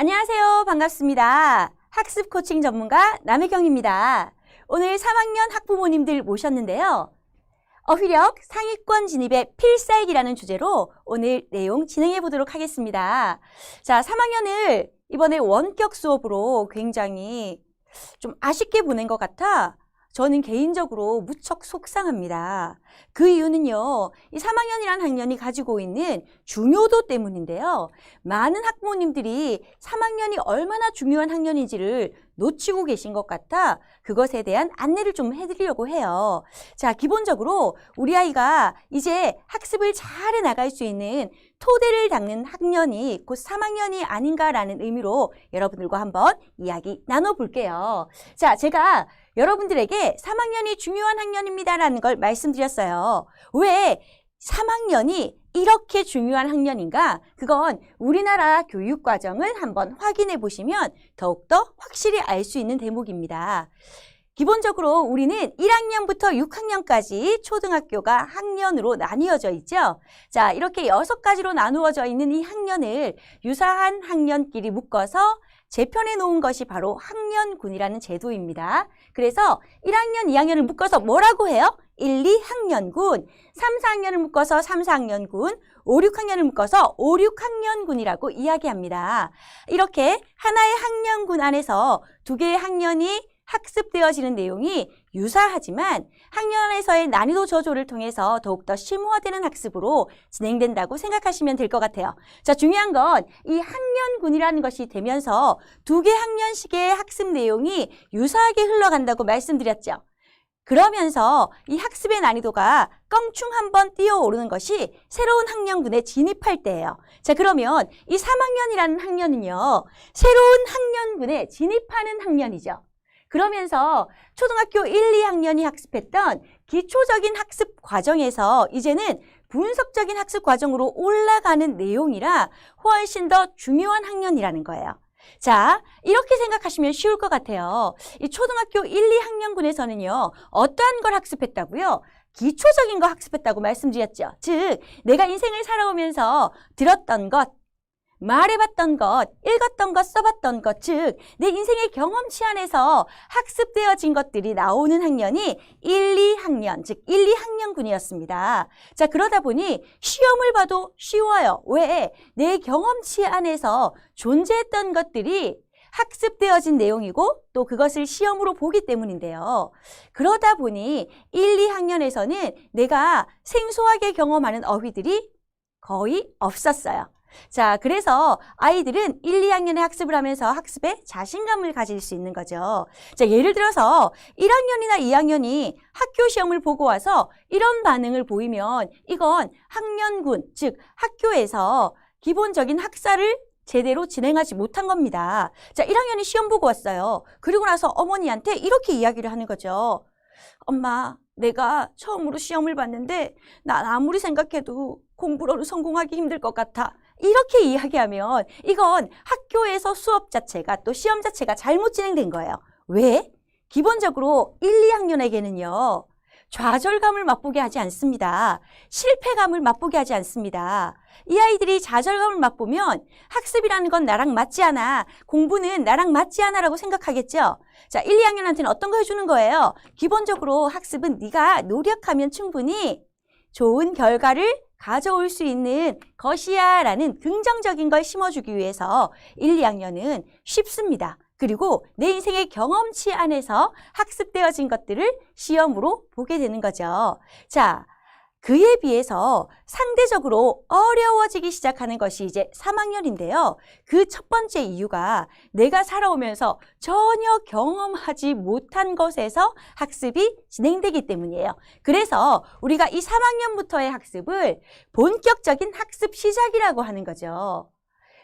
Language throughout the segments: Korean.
안녕하세요. 반갑습니다. 학습 코칭 전문가 남혜경입니다. 오늘 3학년 학부모님들 모셨는데요. 어휘력 상위권 진입의 필살기라는 주제로 오늘 내용 진행해 보도록 하겠습니다. 자, 3학년을 이번에 원격 수업으로 굉장히 좀 아쉽게 보낸 것 같아 저는 개인적으로 무척 속상합니다. 그 이유는요, 이 3학년이라는 학년이 가지고 있는 중요도 때문인데요. 많은 학부모님들이 3학년이 얼마나 중요한 학년인지를 놓치고 계신 것 같아 그것에 대한 안내를 좀 해드리려고 해요. 자, 기본적으로 우리 아이가 이제 학습을 잘 해 나갈 수 있는 토대를 닦는 학년이 곧 3학년이 아닌가라는 의미로 여러분들과 한번 이야기 나눠볼게요. 자, 제가 여러분들에게 3학년이 중요한 학년입니다라는 걸 말씀드렸어요. 왜 3학년이 이렇게 중요한 학년인가? 그건 우리나라 교육 과정을 한번 확인해 보시면 더욱더 확실히 알 수 있는 대목입니다. 기본적으로 우리는 1학년부터 6학년까지 초등학교가 학년으로 나뉘어져 있죠. 자, 이렇게 여섯 가지로 나누어져 있는 이 학년을 유사한 학년끼리 묶어서 재편해 놓은 것이 바로 학년군이라는 제도입니다. 그래서 1학년, 2학년을 묶어서 뭐라고 해요? 1, 2학년군, 3, 4학년을 묶어서 3, 4학년군, 5, 6학년을 묶어서 5, 6학년군이라고 이야기합니다. 이렇게 하나의 학년군 안에서 두 개의 학년이 학습되어지는 내용이 유사하지만 학년에서의 난이도 저조를 통해서 더욱더 심화되는 학습으로 진행된다고 생각하시면 될 것 같아요. 자, 중요한 건 이 학년군이라는 것이 되면서 두 개 학년식의 학습 내용이 유사하게 흘러간다고 말씀드렸죠. 그러면서 이 학습의 난이도가 껑충 한번 뛰어오르는 것이 새로운 학년군에 진입할 때예요. 자, 그러면 이 3학년이라는 학년은요. 새로운 학년군에 진입하는 학년이죠. 그러면서 초등학교 1, 2학년이 학습했던 기초적인 학습 과정에서 이제는 분석적인 학습 과정으로 올라가는 내용이라 훨씬 더 중요한 학년이라는 거예요. 자, 이렇게 생각하시면 쉬울 것 같아요. 이 초등학교 1, 2학년군에서는요, 어떠한 걸 학습했다고요? 기초적인 거 학습했다고 말씀드렸죠. 즉, 내가 인생을 살아오면서 들었던 것, 말해봤던 것, 읽었던 것, 써봤던 것, 즉, 내 인생의 경험치 안에서 학습되어진 것들이 나오는 학년이 1, 2학년, 즉, 1, 2학년군이었습니다. 자, 그러다 보니 시험을 봐도 쉬워요. 왜? 내 경험치 안에서 존재했던 것들이 학습되어진 내용이고 또 그것을 시험으로 보기 때문인데요. 그러다 보니 1, 2학년에서는 내가 생소하게 경험하는 어휘들이 거의 없었어요. 자, 그래서 아이들은 1, 2학년에 학습을 하면서 학습에 자신감을 가질 수 있는 거죠. 자, 예를 들어서 1학년이나 2학년이 학교 시험을 보고 와서 이런 반응을 보이면 이건 학년군, 즉 학교에서 기본적인 학사를 제대로 진행하지 못한 겁니다. 자, 1학년이 시험 보고 왔어요. 그리고 나서 어머니한테 이렇게 이야기를 하는 거죠. 엄마, 내가 처음으로 시험을 봤는데 난 아무리 생각해도 공부로 성공하기 힘들 것 같아. 이렇게 이야기하면 이건 학교에서 수업 자체가 또 시험 자체가 잘못 진행된 거예요. 왜? 기본적으로 1, 2학년에게는요. 좌절감을 맛보게 하지 않습니다. 실패감을 맛보게 하지 않습니다. 이 아이들이 좌절감을 맛보면 학습이라는 건 나랑 맞지 않아. 공부는 나랑 맞지 않아라고 생각하겠죠. 자, 1, 2학년한테는 어떤 거 해주는 거예요? 기본적으로 학습은 네가 노력하면 충분히 좋은 결과를 가져올 수 있는 것이야 라는 긍정적인 걸 심어주기 위해서 1, 2학년은 쉽습니다. 그리고 내 인생의 경험치 안에서 학습되어진 것들을 시험으로 보게 되는 거죠. 자, 그에 비해서 상대적으로 어려워지기 시작하는 것이 이제 3학년인데요. 그 첫 번째 이유가 내가 살아오면서 전혀 경험하지 못한 것에서 학습이 진행되기 때문이에요. 그래서 우리가 이 3학년부터의 학습을 본격적인 학습 시작이라고 하는 거죠.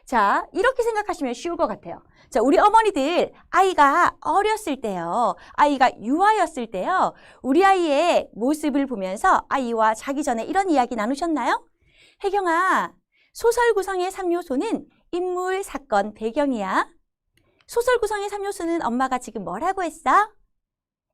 자, 이렇게 생각하시면 쉬울 것 같아요. 자, 우리 어머니들 아이가 어렸을 때요. 아이가 유아였을 때요. 우리 아이의 모습을 보면서 아이와 자기 전에 이런 이야기 나누셨나요? 혜경아, 소설 구성의 3요소는 인물, 사건, 배경이야. 소설 구성의 3요소는 엄마가 지금 뭐라고 했어?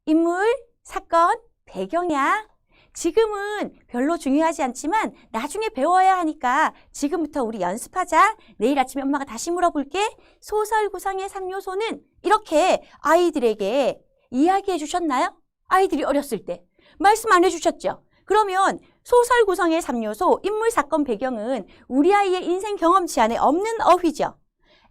인물, 사건, 배경이야. 지금은 별로 중요하지 않지만 나중에 배워야 하니까 지금부터 우리 연습하자. 내일 아침에 엄마가 다시 물어볼게. 소설 구성의 3요소는 이렇게 아이들에게 이야기해 주셨나요? 아이들이 어렸을 때. 말씀 안 해주셨죠? 그러면 소설 구성의 3요소, 인물, 사건, 배경은 우리 아이의 인생 경험치 안에 없는 어휘죠.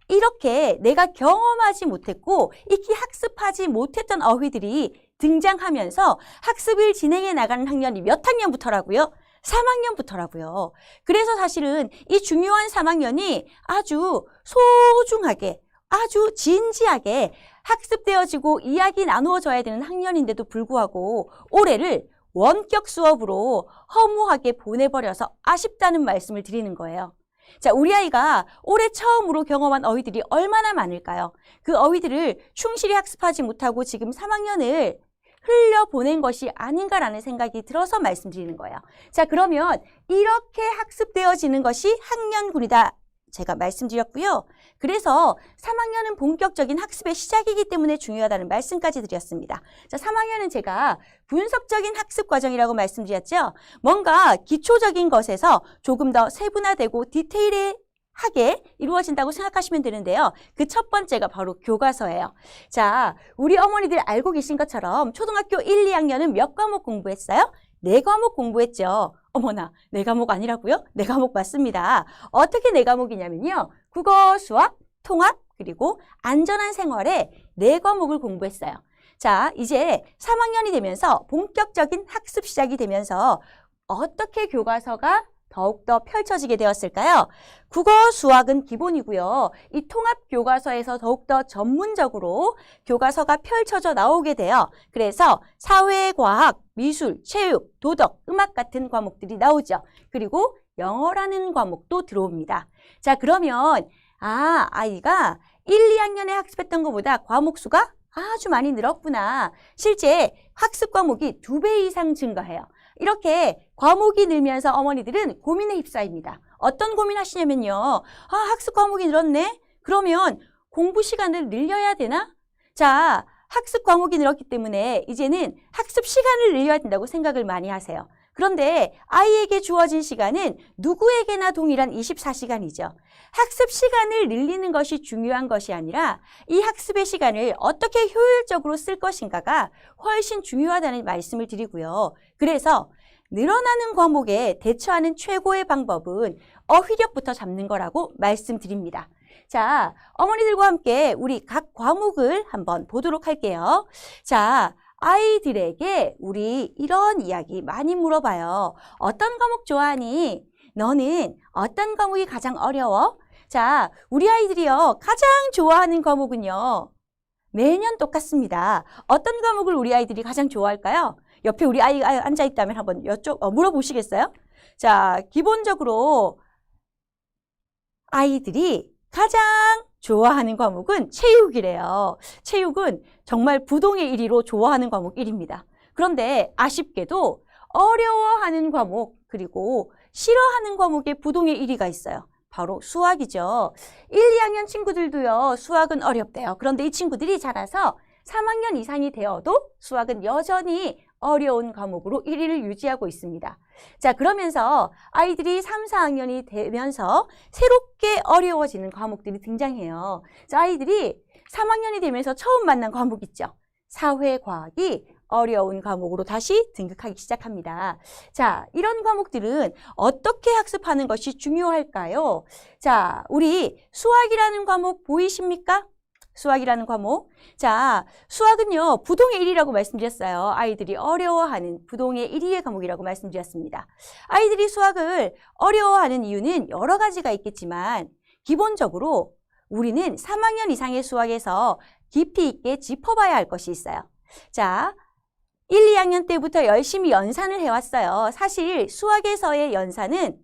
이렇게 내가 경험하지 못했고 익히 학습하지 못했던 어휘들이 등장하면서 학습을 진행해 나가는 학년이 몇 학년부터라고요? 3학년부터라고요. 그래서 사실은 이 중요한 3학년이 아주 소중하게 아주 진지하게 학습되어지고 이야기 나누어져야 되는 학년인데도 불구하고 올해를 원격 수업으로 허무하게 보내버려서 아쉽다는 말씀을 드리는 거예요. 자, 우리 아이가 올해 처음으로 경험한 어휘들이 얼마나 많을까요? 그 어휘들을 충실히 학습하지 못하고 지금 3학년을 흘려보낸 것이 아닌가라는 생각이 들어서 말씀드리는 거예요. 자, 그러면 이렇게 학습되어지는 것이 학년군이다. 제가 말씀드렸고요. 그래서 3학년은 본격적인 학습의 시작이기 때문에 중요하다는 말씀까지 드렸습니다. 자, 3학년은 제가 분석적인 학습 과정이라고 말씀드렸죠. 뭔가 기초적인 것에서 조금 더 세분화되고 디테일 하게 이루어진다고 생각하시면 되는데요. 그 첫 번째가 바로 교과서예요. 자, 우리 어머니들 알고 계신 것처럼 초등학교 1, 2학년은 몇 과목 공부했어요? 네 과목 공부했죠. 어머나, 네 과목 아니라고요? 네 과목 맞습니다. 어떻게 네 과목이냐면요. 국어, 수학, 통합, 그리고 안전한 생활에 네 과목을 공부했어요. 자, 이제 3학년이 되면서 본격적인 학습 시작이 되면서 어떻게 교과서가 더욱더 펼쳐지게 되었을까요? 국어, 수학은 기본이고요. 이 통합 교과서에서 더욱더 전문적으로 교과서가 펼쳐져 나오게 돼요. 그래서 사회, 과학, 미술, 체육, 도덕, 음악 같은 과목들이 나오죠. 그리고 영어라는 과목도 들어옵니다. 자, 그러면 아, 아이가 1, 2학년에 학습했던 것보다 과목 수가 아주 많이 늘었구나. 실제 학습 과목이 두 배 이상 증가해요. 이렇게 과목이 늘면서 어머니들은 고민에 휩싸입니다. 어떤 고민하시냐면요. 아, 학습 과목이 늘었네? 그러면 공부 시간을 늘려야 되나? 자, 학습 과목이 늘었기 때문에 이제는 학습 시간을 늘려야 된다고 생각을 많이 하세요. 그런데 아이에게 주어진 시간은 누구에게나 동일한 24시간이죠. 학습 시간을 늘리는 것이 중요한 것이 아니라 이 학습의 시간을 어떻게 효율적으로 쓸 것인가가 훨씬 중요하다는 말씀을 드리고요. 그래서 늘어나는 과목에 대처하는 최고의 방법은 어휘력부터 잡는 거라고 말씀드립니다. 자, 어머니들과 함께 우리 각 과목을 한번 보도록 할게요. 자, 아이들에게 우리 이런 이야기 많이 물어봐요. 어떤 과목 좋아하니? 너는 어떤 과목이 가장 어려워? 자, 우리 아이들이요. 가장 좋아하는 과목은요. 매년 똑같습니다. 어떤 과목을 우리 아이들이 가장 좋아할까요? 옆에 우리 아이가 앉아 있다면 한번 여쭤 어, 물어보시겠어요? 자, 기본적으로 아이들이 가장 좋아하는 과목은 체육이래요. 체육은 정말 부동의 1위로 좋아하는 과목 1위입니다. 그런데 아쉽게도 어려워하는 과목 그리고 싫어하는 과목에 부동의 1위가 있어요. 바로 수학이죠. 1, 2학년 친구들도요. 수학은 어렵대요. 그런데 이 친구들이 자라서 3학년 이상이 되어도 수학은 여전히 어려운 과목으로 1위를 유지하고 있습니다. 자, 그러면서 아이들이 3, 4학년이 되면서 새롭게 어려워지는 과목들이 등장해요. 자, 아이들이 3학년이 되면서 처음 만난 과목 있죠. 사회과학이 어려운 과목으로 다시 등극하기 시작합니다. 자, 이런 과목들은 어떻게 학습하는 것이 중요할까요? 자, 우리 수학이라는 과목 보이십니까? 수학이라는 과목. 자, 수학은요, 부동의 1위라고 말씀드렸어요. 아이들이 어려워하는 부동의 1위의 과목이라고 말씀드렸습니다. 아이들이 수학을 어려워하는 이유는 여러 가지가 있겠지만, 기본적으로 우리는 3학년 이상의 수학에서 깊이 있게 짚어봐야 할 것이 있어요. 자, 1, 2학년 때부터 열심히 연산을 해왔어요. 사실 수학에서의 연산은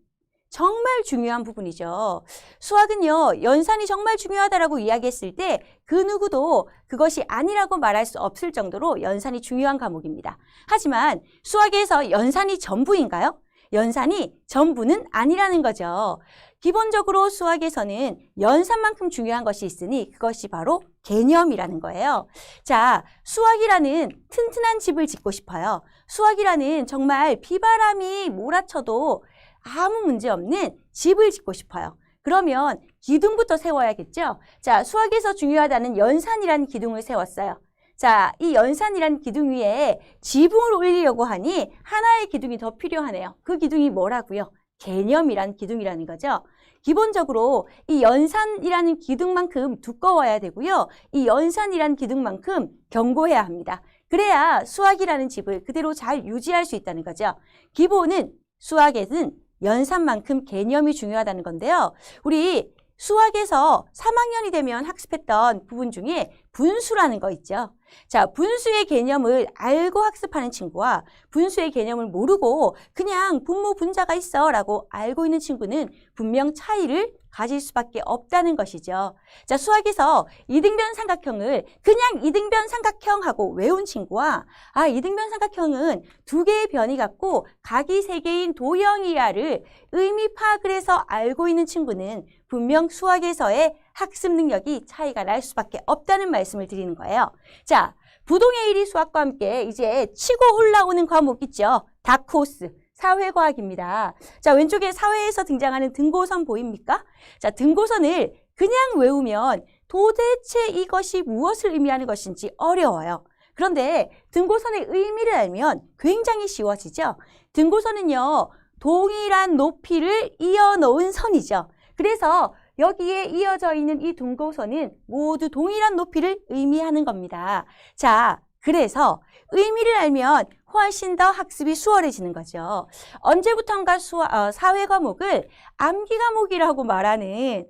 정말 중요한 부분이죠. 수학은요, 연산이 정말 중요하다라고 이야기했을 때 그 누구도 그것이 아니라고 말할 수 없을 정도로 연산이 중요한 과목입니다. 하지만 수학에서 연산이 전부인가요? 연산이 전부는 아니라는 거죠. 기본적으로 수학에서는 연산만큼 중요한 것이 있으니 그것이 바로 개념이라는 거예요. 자, 수학이라는 튼튼한 집을 짓고 싶어요. 수학이라는 정말 비바람이 몰아쳐도 아무 문제 없는 집을 짓고 싶어요. 그러면 기둥부터 세워야겠죠? 자, 수학에서 중요하다는 연산이라는 기둥을 세웠어요. 자, 이 연산이라는 기둥 위에 지붕을 올리려고 하니 하나의 기둥이 더 필요하네요. 그 기둥이 뭐라고요? 개념이란 기둥이라는 거죠. 기본적으로 이 연산이라는 기둥만큼 두꺼워야 되고요. 이 연산이라는 기둥만큼 견고해야 합니다. 그래야 수학이라는 집을 그대로 잘 유지할 수 있다는 거죠. 기본은 수학에는 연산만큼 개념이 중요하다는 건데요. 우리 수학에서 3학년이 되면 학습했던 부분 중에 분수라는 거 있죠. 자, 분수의 개념을 알고 학습하는 친구와 분수의 개념을 모르고 그냥 분모 분자가 있어 라고 알고 있는 친구는 분명 차이를 가질 수밖에 없다는 것이죠. 자, 수학에서 이등변 삼각형을 그냥 이등변 삼각형하고 외운 친구와 아, 이등변 삼각형은 두 개의 변이 같고 각이 세 개인 도형이야를 의미 파악을 해서 알고 있는 친구는 분명 수학에서의 학습 능력이 차이가 날 수밖에 없다는 말씀을 드리는 거예요. 자, 부동의 일이 수학과 함께 이제 치고 올라오는 과목 있죠. 다크호스. 사회과학입니다. 자, 왼쪽에 사회에서 등장하는 등고선 보입니까? 자, 등고선을 그냥 외우면 도대체 이것이 무엇을 의미하는 것인지 어려워요. 그런데 등고선의 의미를 알면 굉장히 쉬워지죠. 등고선은요, 동일한 높이를 이어놓은 선이죠. 그래서 여기에 이어져 있는 이 등고선은 모두 동일한 높이를 의미하는 겁니다. 자, 그래서 의미를 알면 훨씬 더 학습이 수월해지는 거죠. 언제부턴가 수화, 어, 사회 과목을 암기 과목이라고 말하는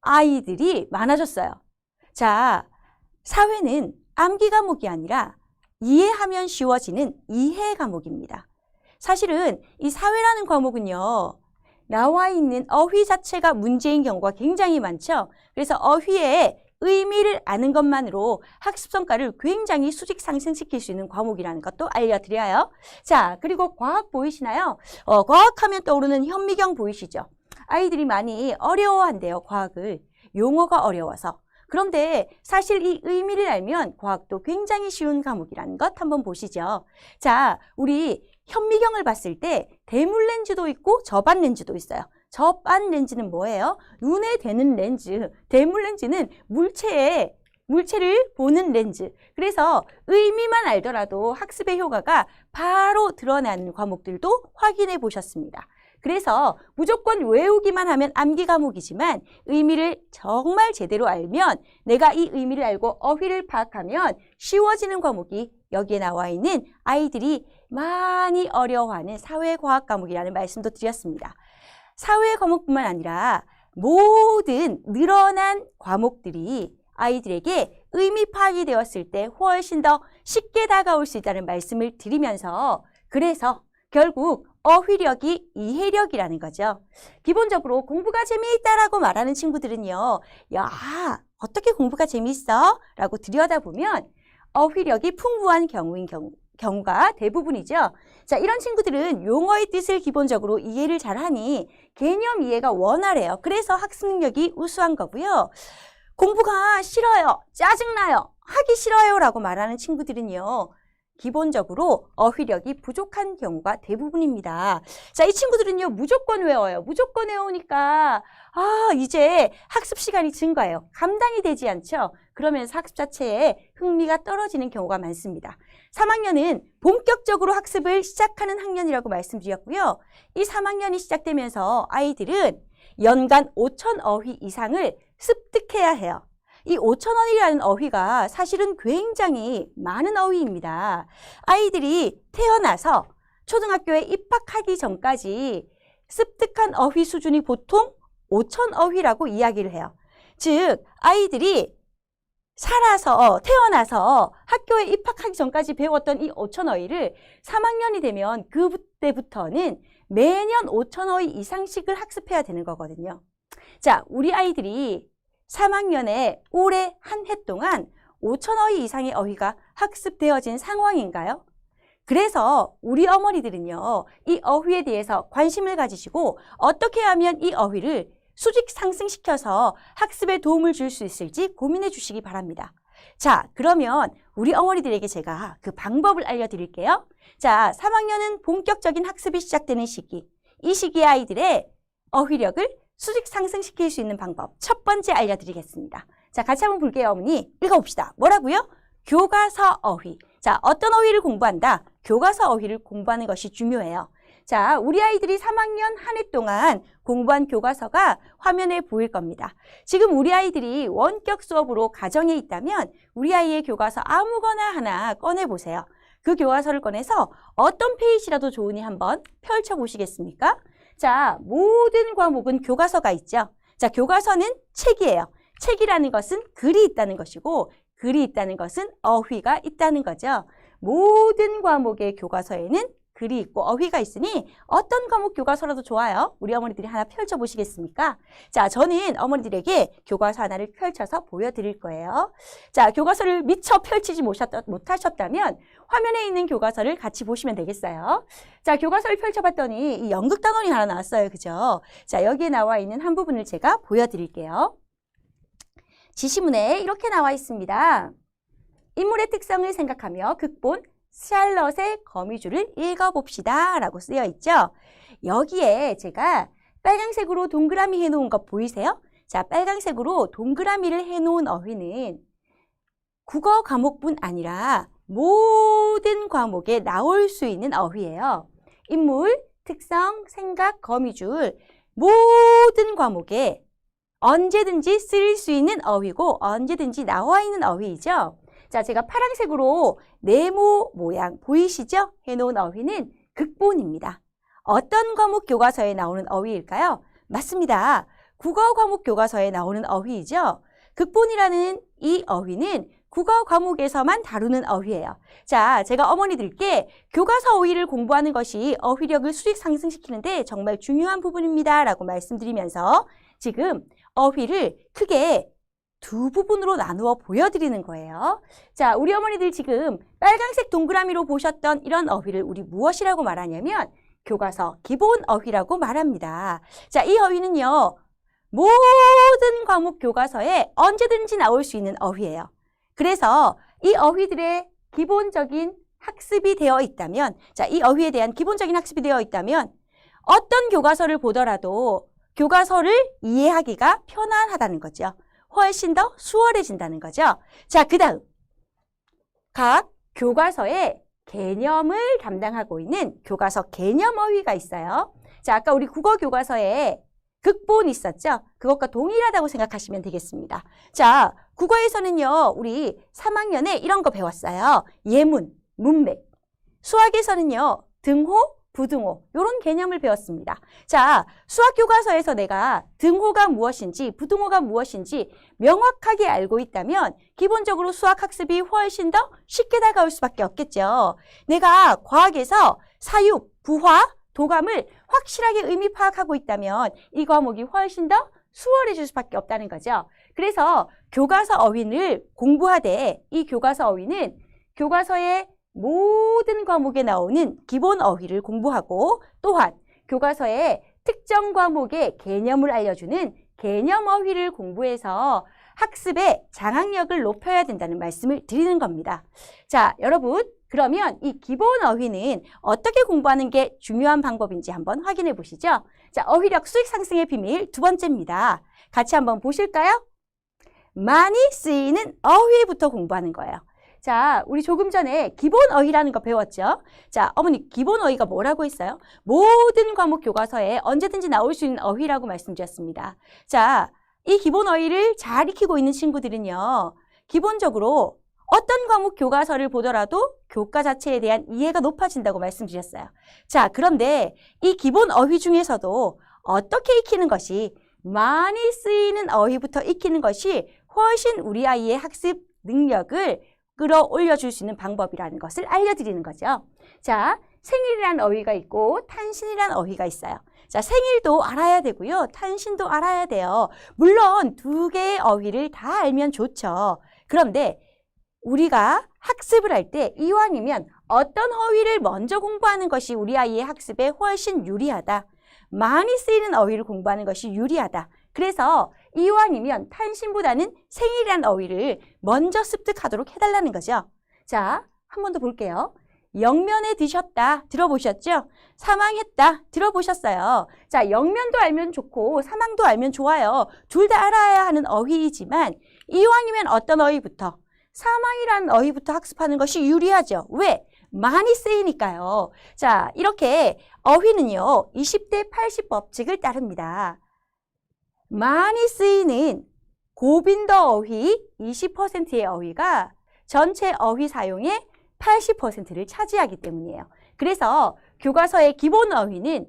아이들이 많아졌어요. 자, 사회는 암기 과목이 아니라 이해하면 쉬워지는 이해 과목입니다. 사실은 이 사회라는 과목은요, 나와 있는 어휘 자체가 문제인 경우가 굉장히 많죠. 그래서 어휘의 의미를 아는 것만으로 학습 성과를 굉장히 수직 상승시킬 수 있는 과목이라는 것도 알려드려요. 자, 그리고 과학 보이시나요? 어, 과학하면 떠오르는 현미경 보이시죠? 아이들이 많이 어려워한대요, 과학을. 용어가 어려워서. 그런데 사실 이 의미를 알면 과학도 굉장히 쉬운 과목이라는 것 한번 보시죠. 자, 우리 현미경을 봤을 때 대물 렌즈도 있고 저반 렌즈도 있어요. 저반 렌즈는 뭐예요? 눈에 대는 렌즈. 대물 렌즈는 물체에 물체를 보는 렌즈. 그래서 의미만 알더라도 학습의 효과가 바로 드러나는 과목들도 확인해 보셨습니다. 그래서 무조건 외우기만 하면 암기 과목이지만 의미를 정말 제대로 알면 내가 이 의미를 알고 어휘를 파악하면 쉬워지는 과목이 여기에 나와 있는 아이들이 많이 어려워하는 사회과학 과목이라는 말씀도 드렸습니다. 사회 과목뿐만 아니라 모든 늘어난 과목들이 아이들에게 의미 파악이 되었을 때 훨씬 더 쉽게 다가올 수 있다는 말씀을 드리면서 그래서 결국 어휘력이 이해력이라는 거죠. 기본적으로 공부가 재미있다라고 말하는 친구들은요. 야, 어떻게 공부가 재미있어? 라고 들여다보면 어휘력이 풍부한 경우인 경우, 경우가 대부분이죠. 자, 이런 친구들은 용어의 뜻을 기본적으로 이해를 잘하니 개념 이해가 원활해요. 그래서 학습 능력이 우수한 거고요. 공부가 싫어요. 짜증나요. 하기 싫어요. 라고 말하는 친구들은요. 기본적으로 어휘력이 부족한 경우가 대부분입니다. 자, 이 친구들은요, 무조건 외워요. 무조건 외우니까, 아, 이제 학습 시간이 증가해요. 감당이 되지 않죠? 그러면서 학습 자체에 흥미가 떨어지는 경우가 많습니다. 3학년은 본격적으로 학습을 시작하는 학년이라고 말씀드렸고요. 이 3학년이 시작되면서 아이들은 연간 5천 어휘 이상을 습득해야 해요. 이 5천 원이라는 어휘가 사실은 굉장히 많은 어휘입니다. 아이들이 태어나서 초등학교에 입학하기 전까지 습득한 어휘 수준이 보통 5천 어휘라고 이야기를 해요. 즉, 아이들이 살아서, 태어나서 학교에 입학하기 전까지 배웠던 이 5천 어휘를 3학년이 되면 그때부터는 매년 5천 어휘 이상씩을 학습해야 되는 거거든요. 자, 우리 아이들이 3학년에 올해 한 해 동안 5천 어휘 이상의 어휘가 학습되어진 상황인가요? 그래서 우리 어머니들은요, 이 어휘에 대해서 관심을 가지시고 어떻게 하면 이 어휘를 수직 상승시켜서 학습에 도움을 줄 수 있을지 고민해 주시기 바랍니다. 자, 그러면 우리 어머니들에게 제가 그 방법을 알려드릴게요. 자, 3학년은 본격적인 학습이 시작되는 시기. 이 시기의 아이들의 어휘력을 수직 상승시킬 수 있는 방법 첫 번째 알려드리겠습니다. 자, 같이 한번 볼게요, 어머니. 읽어봅시다. 뭐라고요? 교과서 어휘. 자, 어떤 어휘를 공부한다? 교과서 어휘를 공부하는 것이 중요해요. 자, 우리 아이들이 3학년 한 해 동안 공부한 교과서가 화면에 보일 겁니다. 지금 우리 아이들이 원격 수업으로 가정에 있다면 우리 아이의 교과서 아무거나 하나 꺼내보세요. 그 교과서를 꺼내서 어떤 페이지라도 좋으니 한번 펼쳐보시겠습니까? 자, 모든 과목은 교과서가 있죠. 자, 교과서는 책이에요. 책이라는 것은 글이 있다는 것이고 글이 있다는 것은 어휘가 있다는 거죠. 모든 과목의 교과서에는 글이 있고 어휘가 있으니 어떤 과목 교과서라도 좋아요. 우리 어머니들이 하나 펼쳐보시겠습니까? 자, 저는 어머니들에게 교과서 하나를 펼쳐서 보여드릴 거예요. 자, 교과서를 미처 펼치지 못하셨- 못하셨다면 화면에 있는 교과서를 같이 보시면 되겠어요. 자, 교과서를 펼쳐봤더니 이 연극 단원이 하나 나왔어요. 그죠? 자, 여기에 나와 있는 한 부분을 제가 보여드릴게요. 지시문에 이렇게 나와 있습니다. 인물의 특성을 생각하며 극본 샬럿의 거미줄을 읽어봅시다. 라고 쓰여 있죠. 여기에 제가 빨강색으로 동그라미 해놓은 거 보이세요? 자, 빨강색으로 동그라미를 해놓은 어휘는 국어 과목뿐 아니라 모든 과목에 나올 수 있는 어휘예요. 인물, 특성, 생각, 거미줄 모든 과목에 언제든지 쓸수 있는 어휘고 언제든지 나와 있는 어휘이죠. 자, 제가 파란색으로 네모 모양 보이시죠? 해놓은 어휘는 극본입니다. 어떤 과목 교과서에 나오는 어휘일까요? 맞습니다. 국어 과목 교과서에 나오는 어휘이죠. 극본이라는 이 어휘는 국어 과목에서만 다루는 어휘예요. 자, 제가 어머니들께 교과서 어휘를 공부하는 것이 어휘력을 수직 상승시키는데 정말 중요한 부분입니다. 라고 말씀드리면서 지금 어휘를 크게 두 부분으로 나누어 보여드리는 거예요. 자, 우리 어머니들 지금 빨간색 동그라미로 보셨던 이런 어휘를 우리 무엇이라고 말하냐면 교과서 기본 어휘라고 말합니다. 자, 이 어휘는요. 모든 과목 교과서에 언제든지 나올 수 있는 어휘예요. 그래서 이 어휘들의 기본적인 학습이 되어 있다면, 자, 이 어휘에 대한 기본적인 학습이 되어 있다면 어떤 교과서를 보더라도 교과서를 이해하기가 편안하다는 거죠. 훨씬 더 수월해진다는 거죠. 자, 그 다음. 각 교과서의 개념을 담당하고 있는 교과서 개념 어휘가 있어요. 자, 아까 우리 국어 교과서에 극본 있었죠? 그것과 동일하다고 생각하시면 되겠습니다. 자, 국어에서는요, 우리 3학년에 이런 거 배웠어요. 예문, 문맥. 수학에서는요, 등호, 부등호 이런 개념을 배웠습니다. 자, 수학 교과서에서 내가 등호가 무엇인지 부등호가 무엇인지 명확하게 알고 있다면 기본적으로 수학 학습이 훨씬 더 쉽게 다가올 수밖에 없겠죠. 내가 과학에서 사육, 부화, 도감을 확실하게 의미 파악하고 있다면 이 과목이 훨씬 더 수월해질 수밖에 없다는 거죠. 그래서 교과서 어휘를 공부하되 이 교과서 어휘는 교과서의 모든 과목에 나오는 기본 어휘를 공부하고 또한 교과서의 특정 과목의 개념을 알려주는 개념 어휘를 공부해서 학습의 장악력을 높여야 된다는 말씀을 드리는 겁니다. 자, 여러분, 그러면 이 기본 어휘는 어떻게 공부하는 게 중요한 방법인지 한번 확인해 보시죠. 자, 어휘력 수익 상승의 비밀 두 번째입니다. 같이 한번 보실까요? 많이 쓰이는 어휘부터 공부하는 거예요. 자, 우리 조금 전에 기본 어휘라는 거 배웠죠? 자, 어머니, 기본 어휘가 뭐라고 했어요? 모든 과목 교과서에 언제든지 나올 수 있는 어휘라고 말씀드렸습니다. 자, 이 기본 어휘를 잘 익히고 있는 친구들은요, 기본적으로 어떤 과목 교과서를 보더라도 교과 자체에 대한 이해가 높아진다고 말씀드렸어요. 자, 그런데 이 기본 어휘 중에서도 어떻게 익히는 것이 많이 쓰이는 어휘부터 익히는 것이 훨씬 우리 아이의 학습 능력을 끌어올려 줄 수 있는 방법이라는 것을 알려드리는 거죠. 자, 생일이라는 어휘가 있고 탄신이라는 어휘가 있어요. 자, 생일도 알아야 되고요. 탄신도 알아야 돼요. 물론 두 개의 어휘를 다 알면 좋죠. 그런데 우리가 학습을 할 때 이왕이면 어떤 어휘를 먼저 공부하는 것이 우리 아이의 학습에 훨씬 유리하다. 많이 쓰이는 어휘를 공부하는 것이 유리하다. 그래서 이왕이면 탄신보다는 생일이란 어휘를 먼저 습득하도록 해달라는 거죠. 자, 한 번 더 볼게요. 영면에 드셨다. 들어보셨죠? 사망했다. 들어보셨어요. 자, 영면도 알면 좋고 사망도 알면 좋아요. 둘 다 알아야 하는 어휘이지만 이왕이면 어떤 어휘부터? 사망이라는 어휘부터 학습하는 것이 유리하죠. 왜? 많이 쓰이니까요. 자, 이렇게 어휘는요. 20대 80 법칙을 따릅니다. 많이 쓰이는 고빈도 어휘 20%의 어휘가 전체 어휘 사용의 80%를 차지하기 때문이에요. 그래서 교과서의 기본 어휘는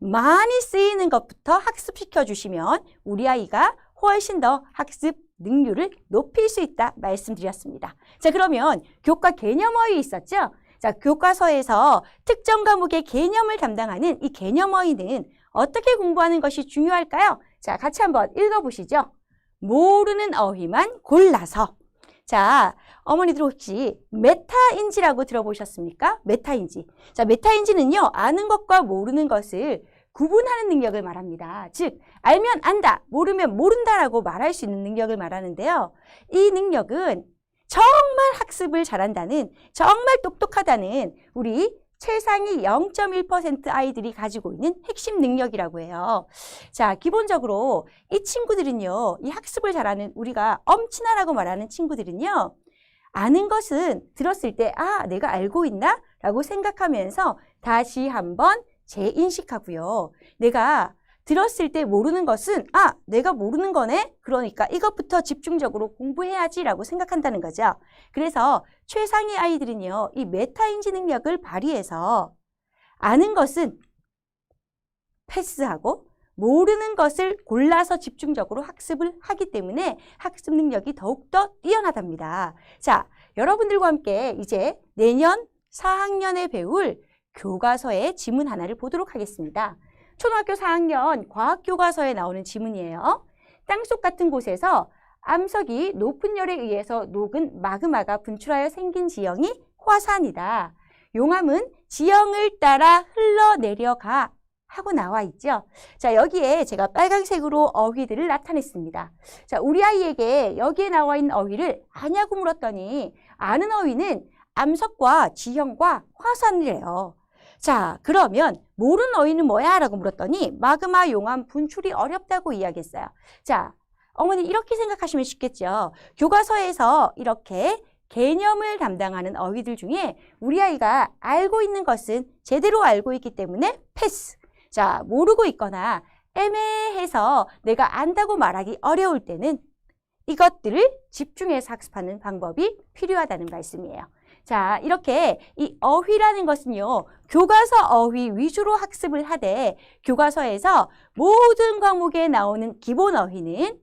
많이 쓰이는 것부터 학습시켜 주시면 우리 아이가 훨씬 더 학습 능률을 높일 수 있다 말씀드렸습니다. 자, 그러면 교과 개념 어휘 있었죠? 자, 교과서에서 특정 과목의 개념을 담당하는 이 개념 어휘는 어떻게 공부하는 것이 중요할까요? 자, 같이 한번 읽어보시죠. 모르는 어휘만 골라서. 자, 어머니들 혹시 메타인지라고 들어보셨습니까? 메타인지. 자, 메타인지는요, 아는 것과 모르는 것을 구분하는 능력을 말합니다. 즉, 알면 안다, 모르면 모른다라고 말할 수 있는 능력을 말하는데요. 이 능력은 정말 학습을 잘한다는, 정말 똑똑하다는 우리 최상위 0.1% 아이들이 가지고 있는 핵심 능력이라고 해요. 자, 기본적으로 이 친구들은요, 이 학습을 잘하는 우리가 엄친아라고 말하는 친구들은요, 아는 것은 들었을 때, 아, 내가 알고 있나? 라고 생각하면서 다시 한번 재인식하고요. 내가 들었을 때 모르는 것은, 아, 내가 모르는 거네? 그러니까 이것부터 집중적으로 공부해야지 라고 생각한다는 거죠. 그래서 최상위 아이들은요, 이 메타인지 능력을 발휘해서 아는 것은 패스하고 모르는 것을 골라서 집중적으로 학습을 하기 때문에 학습 능력이 더욱더 뛰어나답니다. 자, 여러분들과 함께 이제 내년 4학년에 배울 교과서의 지문 하나를 보도록 하겠습니다. 초등학교 4학년 과학교과서에 나오는 지문이에요. 땅속 같은 곳에서 암석이 높은 열에 의해서 녹은 마그마가 분출하여 생긴 지형이 화산이다. 용암은 지형을 따라 흘러내려가 하고 나와 있죠. 자, 여기에 제가 빨간색으로 어휘들을 나타냈습니다. 자, 우리 아이에게 여기에 나와 있는 어휘를 아냐고 물었더니 아는 어휘는 암석과 지형과 화산이래요. 자, 그러면 모르는 어휘는 뭐야? 라고 물었더니 마그마 용암 분출이 어렵다고 이야기했어요. 자, 어머니 이렇게 생각하시면 쉽겠죠. 교과서에서 이렇게 개념을 담당하는 어휘들 중에 우리 아이가 알고 있는 것은 제대로 알고 있기 때문에 패스. 자, 모르고 있거나 애매해서 내가 안다고 말하기 어려울 때는 이것들을 집중해서 학습하는 방법이 필요하다는 말씀이에요. 자, 이렇게 이 어휘라는 것은요, 교과서 어휘 위주로 학습을 하되, 교과서에서 모든 과목에 나오는 기본 어휘는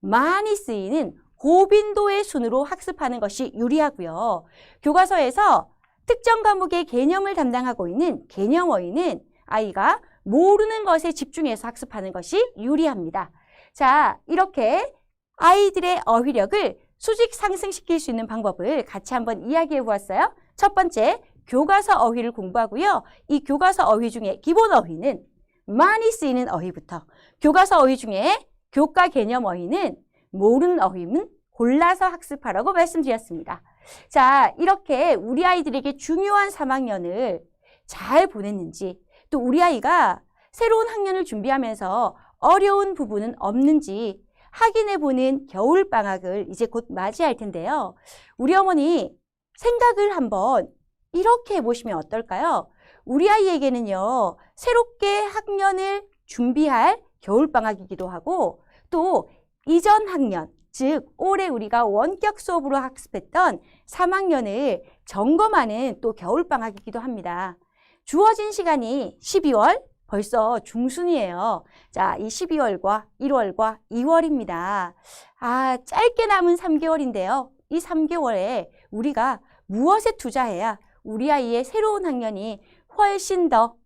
많이 쓰이는 고빈도의 순으로 학습하는 것이 유리하고요. 교과서에서 특정 과목의 개념을 담당하고 있는 개념 어휘는 아이가 모르는 것에 집중해서 학습하는 것이 유리합니다. 자, 이렇게 아이들의 어휘력을 수직 상승시킬 수 있는 방법을 같이 한번 이야기해 보았어요. 첫 번째, 교과서 어휘를 공부하고요. 이 교과서 어휘 중에 기본 어휘는 많이 쓰이는 어휘부터 교과서 어휘 중에 교과 개념 어휘는 모르는 어휘는 골라서 학습하라고 말씀드렸습니다. 자, 이렇게 우리 아이들에게 중요한 3학년을 잘 보냈는지 또 우리 아이가 새로운 학년을 준비하면서 어려운 부분은 없는지 확인해 보는 겨울 방학을 이제 곧 맞이할 텐데요. 우리 어머니 생각을 한번 이렇게 해보시면 어떨까요? 우리 아이에게는요, 새롭게 학년을 준비할 겨울 방학이기도 하고 또 이전 학년, 즉 올해 우리가 원격 수업으로 학습했던 3학년을 점검하는 또 겨울 방학이기도 합니다. 주어진 시간이 12월, 벌써 중순이에요. 자, 이 12월과 1월과 2월입니다. 아, 짧게 남은 3개월인데요. 이 3개월에 우리가 무엇에 투자해야 우리 아이의 새로운 학년이 훨씬 더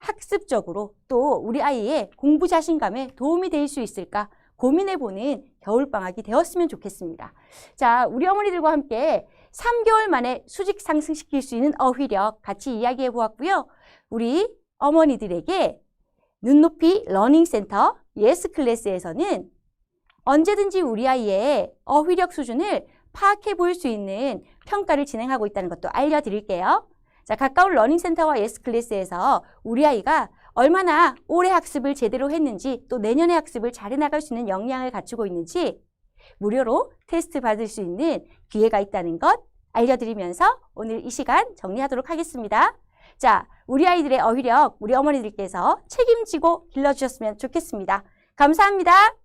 학습적으로 또 우리 아이의 공부 자신감에 도움이 될 수 있을까 고민해보는 겨울방학이 되었으면 좋겠습니다. 자, 우리 어머니들과 함께 3개월 만에 수직 상승시킬 수 있는 어휘력 같이 이야기해 보았고요. 우리 어머니들에게 눈높이 러닝센터 예스 클래스에서는 언제든지 우리 아이의 어휘력 수준을 파악해 볼 수 있는 평가를 진행하고 있다는 것도 알려드릴게요. 자, 가까운 러닝센터와 예스 클래스에서 우리 아이가 얼마나 올해 학습을 제대로 했는지 또 내년에 학습을 잘해 나갈 수 있는 역량을 갖추고 있는지 무료로 테스트 받을 수 있는 기회가 있다는 것 알려드리면서 오늘 이 시간 정리하도록 하겠습니다. 자, 우리 아이들의 어휘력 우리 어머니들께서 책임지고 길러주셨으면 좋겠습니다. 감사합니다.